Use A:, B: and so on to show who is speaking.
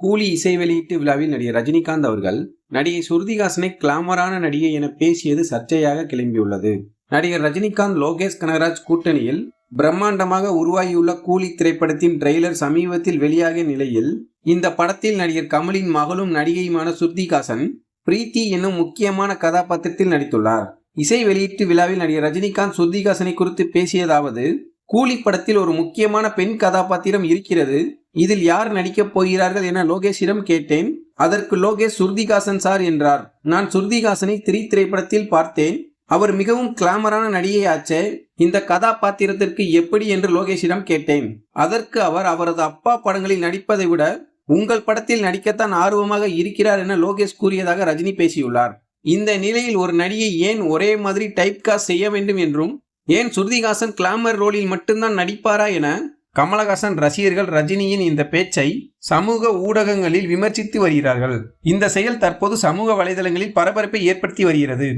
A: கூலி இசை வெளியீட்டு விழாவில் நடிகர் ரஜினிகாந்த் அவர்கள் நடிகை சுருதிகாசனை கிளாமரான நடிகை என பேசியது சர்ச்சையாக கிளம்பியுள்ளது. நடிகர் ரஜினிகாந்த் லோகேஷ் கனகராஜ் கூட்டணியில் பிரம்மாண்டமாக உருவாகியுள்ள கூலி திரைப்படத்தின் ட்ரெய்லர் சமீபத்தில் வெளியாகிய நிலையில் இந்த படத்தில் நடிகர் கமலின் மகளும் நடிகையுமான சுருதிகாசன் பிரீத்தி என்னும் முக்கியமான கதாபாத்திரத்தில் நடித்துள்ளார். இசை வெளியீட்டு விழாவில் நடிகர் ரஜினிகாந்த் சுருதிகாசனை குறித்து பேசியதாவது கூலி படத்தில் ஒரு முக்கியமான பெண் கதாபாத்திரம் இருக்கிறது இதில் யார் நடிக்கப் போகிறார்கள் என லோகேஷிடம் கேட்டேன். அதற்கு லோகேஷ் சுருதிகாசன் சார் என்றார். நான் சுருதிகாசனை திரி திரைப்படத்தில் பார்த்தேன். அவர் மிகவும் கிளாமரான நடிகை ஆச்சே. இந்த கதாபாத்திரத்திற்கு எப்படி என்று லோகேஷிடம் கேட்டேன். அதற்கு அவர் அவரது அப்பா படங்களில் நடிப்பதை விட உங்கள் படத்தில் நடிக்கத்தான் ஆர்வமாக இருக்கிறார் என லோகேஷ் கூறியதாக ரஜினி பேசியுள்ளார். இந்த நிலையில் ஒரு நடிகை ஏன் ஒரே மாதிரி டைப் காஸ்ட் செய்ய வேண்டும் என்றும் ஏன் சுருதிகாசன் கிளாமர் ரோலில் மட்டும்தான் நடிப்பாரா என கமலஹாசன் ரசிகர்கள் ரஜினியின் இந்த பேச்சை சமூக ஊடகங்களில் விமர்சித்து வருகிறார்கள். இந்த செயல் தற்போது சமூக வலைதளங்களில் பரபரப்பை ஏற்படுத்தி வருகிறது.